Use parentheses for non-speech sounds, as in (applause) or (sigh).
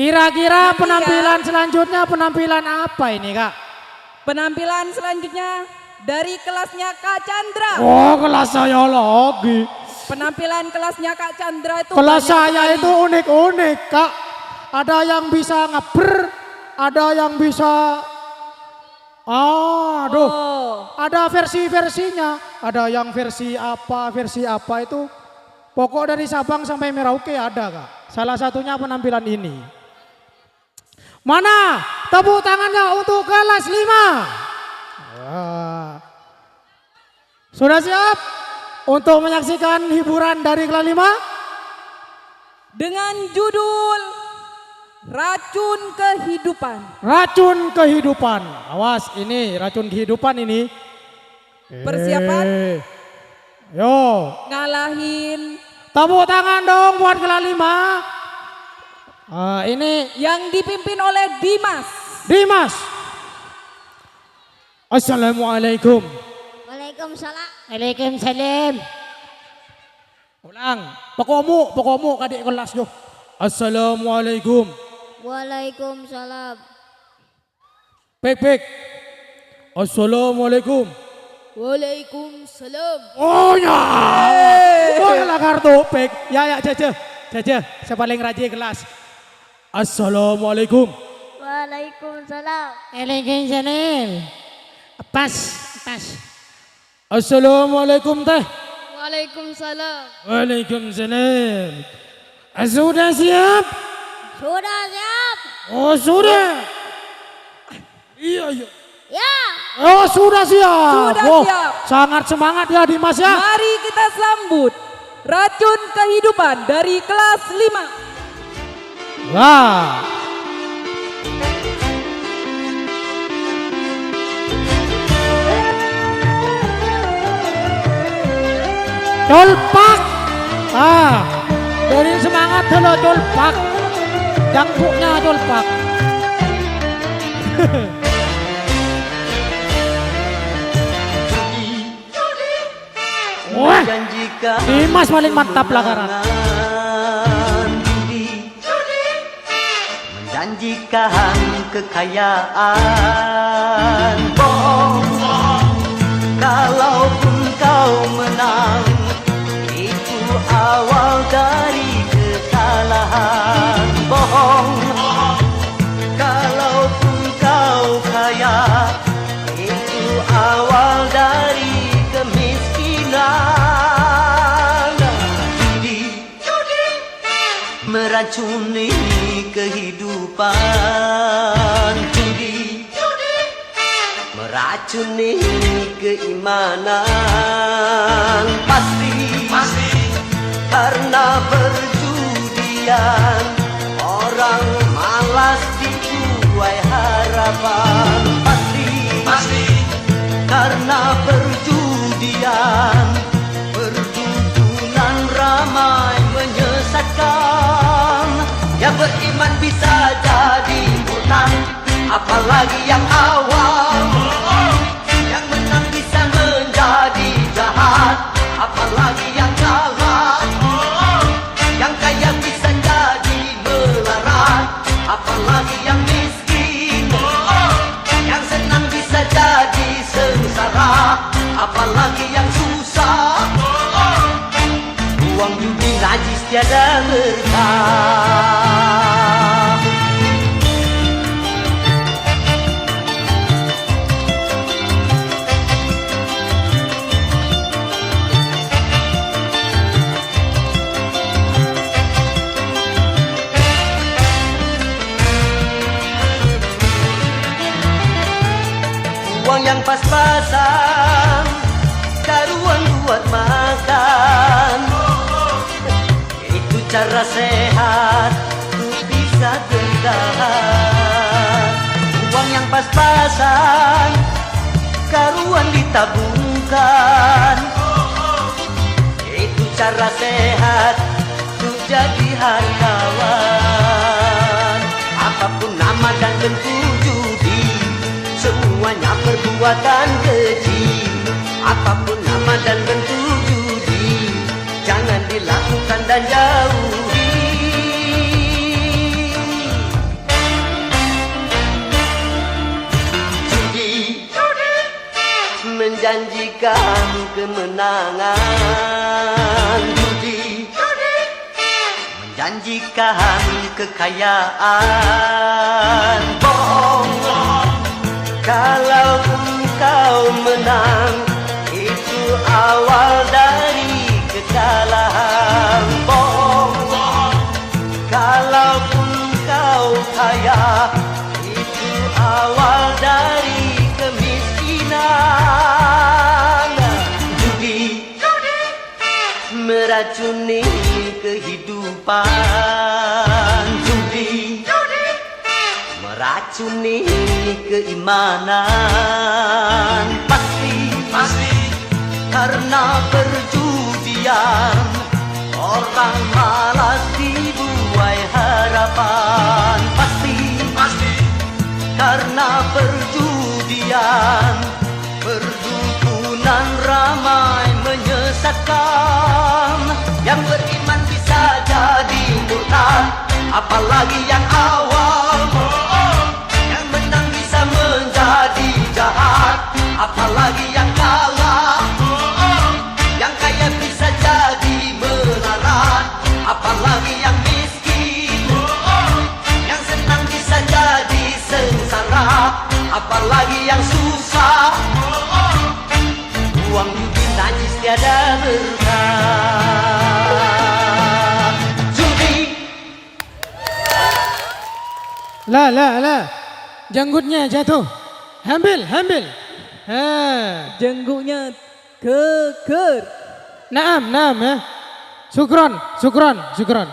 Kira-kira Nanti ya. penampilan selanjutnya penampilan apa ini kak? Penampilan selanjutnya dari kelasnya Kak Chandra. Oh kelas saya lagi. Penampilan kelasnya Kak Chandra itu Kelas saya sekali. itu unik-unik kak. Ada yang bisa ngeber, ada yang bisa... Ah, aduh. Oh, Ada versi-versinya. Ada yang versi apa, versi apa itu. Pokok dari Sabang sampai Merauke ada kak. Salah satunya penampilan ini. Mana tepuk tangannya untuk kelas 5? Ah. Sudah siap untuk menyaksikan hiburan dari kelas 5? dengan judul Racun Kehidupan. Racun kehidupan. Awas ini racun kehidupan ini. Persiapan? Eh. Yo, Ngalahin tepuk tangan dong buat kelas 5. Ah, ini yang dipimpin oleh Dimas. Dimas. Assalamualaikum. Waalaikumsalam. Waalaikumsalam. Ulang. Pokomu, pokomu kadik kelas yo. Assalamualaikum. Waalaikumsalam. Pek pek. Assalamualaikum. Waalaikumsalam. Oh ya. Oh ya lah kartu pek. Ya ya jaja. Jaja, saya paling rajin kelas. Assalamualaikum. Waalaikumsalam. Waalaikumsalam. Pas, pas. Assalamualaikum teh. Waalaikumsalam. Waalaikumsalam. Sudah siap? Sudah siap? Oh sudah. Iya iya. Ya. Oh sudah siap. Sudah oh, siap. Sangat semangat ya Dimas ya. Mari kita sambut Racun Kehidupan dari kelas 5. Wah. Colpak. Ah, dari semangat dulu colpak. Jangkuknya colpak. (laughs) Wah, Dimas paling mantap lakaran. judi Menjanjikan kekayaan. Bohong Kalaupun kau menang Itu awal dari kesalahan. Bohong Kalaupun kau kaya Itu awal dari kemiskinan. Judi Meracuni kehidupan. Judi. Meracuni keimanan. Pasti. Pasti. Karena perjudian Orang malas dituai harapan beriman bisa jadi menang Apalagi yang awam tiada berkah Uang yang pas-pasan cara sehat Untuk bisa bertahan Uang yang pas-pasan Karuan ditabungkan. Itu cara sehat Untuk jadi hargawan Apa pun nama dan bentuk judi Semuanya perbuatan keji. Apa pun nama dan bentuk judi Jangan dilakukan dan jauhi. Judi menjanjikan kemenangan. Judi menjanjikan kekayaan. Bohong kalau engkau menang itu awal dari kekalahan. Meracuni kehidupan. Judi. Meracuni keimanan. Pasti. Pasti. Karena perjudian. Orang malas dibuai harapan. Pasti. Pasti. Karena perjudian apalagi yang awal. Yang menang bisa menjadi jahat. Apalagi yang kalah. Yang kaya bisa jadi melarat apalagi yang miskin. Yang senang bisa jadi sengsara. Apalagi yang susah. Uang judi najis tiada berkah Lah, lah, lah. Janggutnya jatuh. Ambil, ambil. Ha. Jengguknya keker. Naam, naam ya. Syukron, syukron, syukron.